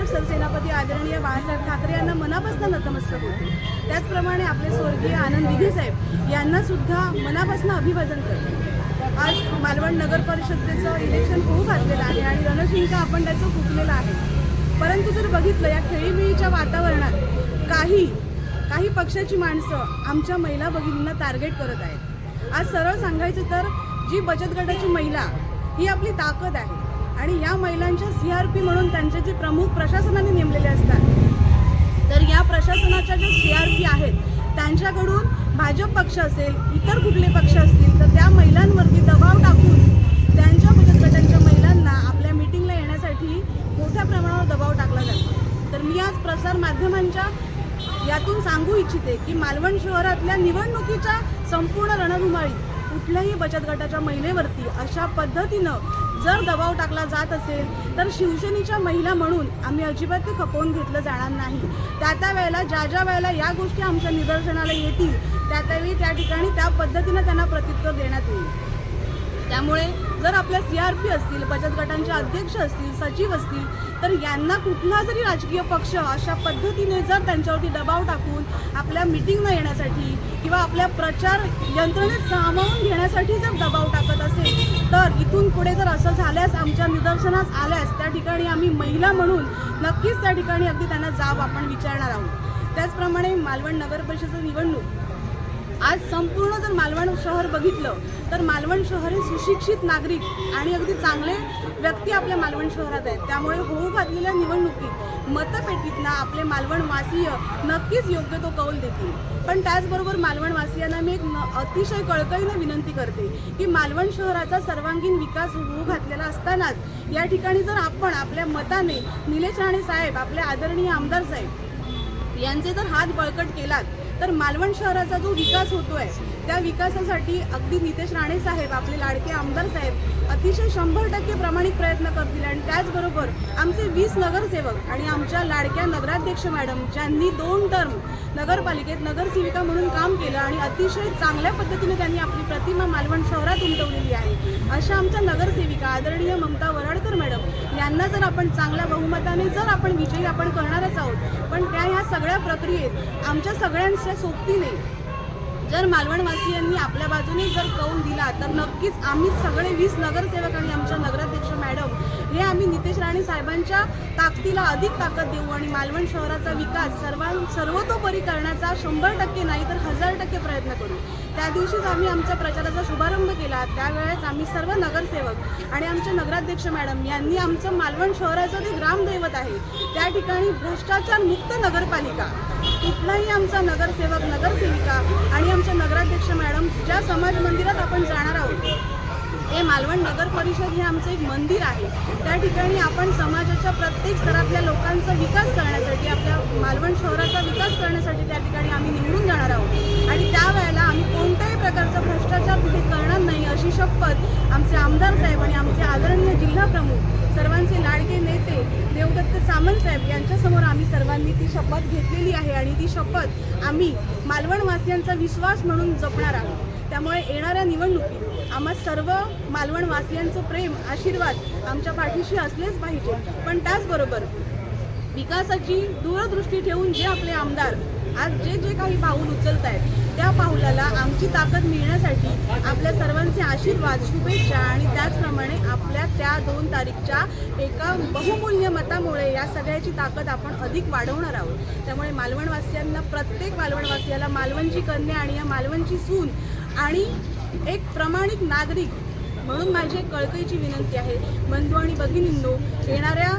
महाराष्ट्र सरसेनापती आदरणीय बाळासाहेब ठाकरे यांना मनापासून नतमस्तक होते. त्याचप्रमाणे आपले स्वर्गीय आनंद दिघे साहेब यांना सुद्धा मनापासून अभिवादन करते. आज मालवण नगर परिषदेचं इलेक्शन खूप घातलेलं आहे आणि रणशिंका आपण त्याचं फुटलेलं आहे. परंतु जर बघितलं या खेळीमेळीच्या वातावरणात काही काही पक्षाची माणसं आमच्या महिला भगिनींना टार्गेट करत आहेत. आज सरळ सांगायचं तर जी बचत गटाची महिला ही आपली ताकद आहे. आणि या महिलांच्या सी आर पी म्हणून त्यांचे जे प्रमुख प्रशासनाने नेमलेले असतात. तर या प्रशासनाच्या ज्या सी आर पी आहेत त्यांच्याकडून भाजप पक्ष असेल इतर कुठले पक्ष असतील तर त्या महिलांवरती दबाव टाकून त्यांच्या बचत गटांच्या महिलांना आपल्या मिटिंगला येण्यासाठी मोठ्या प्रमाणावर दबाव टाकला जातो. तर मी आज प्रसार माध्यमांच्या यातून सांगू इच्छिते की मालवण शहरातल्या निवडणुकीच्या संपूर्ण रणधुमाळीत कुठल्याही बचत गटाच्या महिलेवरती अशा पद्धतीनं जर दबाव टाकला जात असेल तर शिवसेनेच्या महिला म्हणून आम्ही अजिबात ते खपवून घेतलं जाणार नाही. त्या त्या वेळेला ज्या ज्या वेळेला या गोष्टी आमच्या निदर्शनाला येतील त्या त्यावेळी त्या ठिकाणी त्या पद्धतीनं त्यांना प्रत्युत्तर देण्यात येईल. त्यामुळे जर आपल्या सी आर पी असतील बचत गटांचे अध्यक्ष असतील सचिव असतील तर यांना कुठला जरी राजकीय पक्ष अशा पद्धतीने जर त्यांच्यावरती दबाव टाकून आपल्या मिटिंगला येण्यासाठी किंवा आपल्या प्रचार यंत्रणेत सामावून घेण्यासाठी जर दबाव टाकत असेल तर इथून पुढे जर असं झाल्यास आमच्या निदर्शनास आल्यास त्या ठिकाणी आम्ही महिला म्हणून नक्कीच त्या ठिकाणी अगदी त्यांना जाब आपण विचारणार आहोत. त्याचप्रमाणे मालवण नगर परिषदेचं निवडणूक आज संपूर्ण जर मालवण शहर बघितलं तर मालवण शहर हे सुशिक्षित नागरिक आणि अगदी चांगले व्यक्ती आपल्या मालवण शहरात आहेत. त्यामुळे होऊ घातलेल्या निवडणुकीत मतपेटीतला आपले मालवणवासीय नक्कीच योग्य तो कौल देतील. पण त्याचबरोबर मालवणवासियांना मी एक न- अतिशय कळकळीने विनंती करते की मालवण शहराचा सर्वांगीण विकास होऊ घातलेला असतानाच या ठिकाणी जर आपण आपल्या मताने निलेश राणे साहेब आपले आदरणीय आमदार साहेब यांचे जर हात बळकट केलात तर मालवण शहराचा जो विकास होतो आहे त्या विकासासाठी अगदी नितेश राणे साहेब आपले लाडके आमदार साहेब अतिशय शंभर टक्के प्रामाणिक प्रयत्न करतील. आणि त्याचबरोबर आमचे वीस नगरसेवक आणि आमच्या लाडक्या नगराध्यक्ष मॅडम ज्यांनी दोन टर्म नगरपालिकेत नगरसेविका म्हणून काम केलं आणि अतिशय चांगल्या पद्धतीने त्यांनी आपली प्रतिमा मालवण शहरात उमटवलेली आहे. अशा आमच्या नगरसेविका आदरणीय ममता वराडकर मॅडम त्यांना जर आपण चांगल्या बहुमताने जर आपण विजयी आपण करणारच आहोत पण त्या ह्या सगळ्या प्रक्रियेत आमच्या सगळ्यांच्या सोबतीने जर मालवणवासियांनी आपल्या बाजूने जर कौल दिला तर नक्कीच आम्ही सगळे वीस नगरसेवक आणि आमच्या नगराध्यक्ष मॅडम हे आम्ही नितेश राणे साहेबांच्या ताकदीला अधिक ताकद देऊ आणि मालवण शहराचा विकास सर्वां सर्वतोपरी करण्याचा शंभर टक्के नाही तर हजार टक्के प्रयत्न करू. त्या दिवशीच आम्ही आमच्या प्रचाराचा शुभारंभ केला. त्यावेळेस आम्ही सर्व नगरसेवक आणि आमचे नगराध्यक्ष मॅडम यांनी आमचं मालवण शहराचं जे ग्रामदैवत आहे त्या ठिकाणी भ्रष्टाचार मुक्त नगरपालिका कुठलाही आमचा नगरसेवक नगरसेविका आणि आमच्या नगराध्यक्ष मॅडम ज्या समाज मंदिरात आपण जाणार आहोत हे मालवण नगर परिषद हे आमचं एक मंदिर आहे. त्या ठिकाणी आपण समाजाच्या प्रत्येक स्तरातल्या लोकांचा विकास करण्यासाठी आपल्या मालवण शहराचा विकास करण्यासाठी त्या ठिकाणी आम्ही निवडून जाणार आहोत. आणि त्यावेळेला आम्ही कोणत्याही प्रकारचा भ्रष्टाचार तिथे करणार नाही अशी शपथ आमचे आमदार साहेब आणि आमचे आदरणीय जिल्हा प्रमुख सर्वांचे लाडके नेते देवदत्त सामंतसाहेब यांच्यासमोर आम्ही सर्वांनी ती शपथ घेतलेली आहे आणि ती शपथ आम्ही मालवणवासियांचा विश्वास म्हणून जपणार आहोत. त्यामुळे येणाऱ्या निवडणुकीत आम्हा सर्व मालवणवासियांचं प्रेम आशीर्वाद आमच्या पाठीशी असलेच पाहिजे. पण त्याचबरोबर विकासाची दूरदृष्टी ठेवून जे आपले आमदार आज जे जे काही पाऊल उचलत आहेत त्या पाऊलाला आमची ताकद मिळण्यासाठी आपल्या सर्वांचे आशीर्वाद शुभेच्छा आणि त्याचप्रमाणे आपल्या त्या दोन तारीखच्या एका बहुमूल्य मतामुळे या सगळ्याची ताकद आपण अधिक वाढवणार आहोत. त्यामुळे मालवणवासियांना प्रत्येक मालवणवासियाला मालवणची कन्या आणि या मालवणची सून आणि एक प्रामाणिक नागरिक म्हणून माझी एक कळकळीची विनंती आहे. बंधू आणि भगिनींनो येणाऱ्या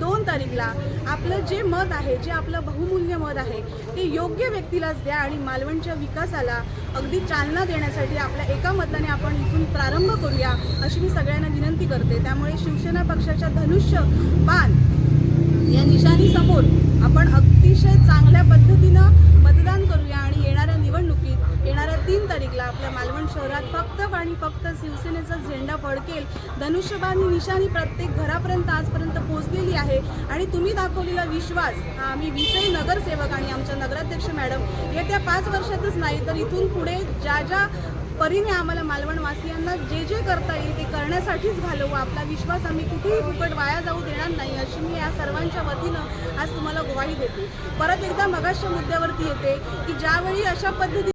दोन तारीखला आपलं जे मत आहे जे आपलं बहुमूल्य मत आहे ते योग्य व्यक्तीलाच द्या आणि मालवणच्या विकासाला अगदी चालना देण्यासाठी आपल्या एका मताने आपण इथून प्रारंभ करूया अशी मी सगळ्यांना विनंती करते. त्यामुळे शिवसेना पक्षाच्या धनुष्य बाण या निशाणीसमोर आपण अतिशय चांगल्या पद्धतीनं येणाऱ्या तीन तारीखला आपल्या मालवण शहरात फक्त आणि फक्त शिवसेनेचा झेंडा फडकेल. धनुष्यबाण ही निशाणी प्रत्येक घरापर्यंत आजपर्यंत पोहोचलेली आहे. आणि तुम्ही दाखवलेला विश्वास हा आम्ही विषयी नगरसेवक आणि आमच्या नगराध्यक्ष मॅडम येत्या पाच वर्षातच नाही तर इथून पुढे ज्या ज्या परीने आम्हाला मालवणवासियांना जे जे करता येईल ते करण्यासाठीच घालवू. आपला विश्वास आम्ही कुठेही फुकट वाया जाऊ देणार नाही अशी मी या सर्वांच्या वतीनं आज तुम्हाला ग्वाही देते. परत एकदा मगाशच्या मुद्द्यावरती येते की ज्यावेळी अशा पद्धती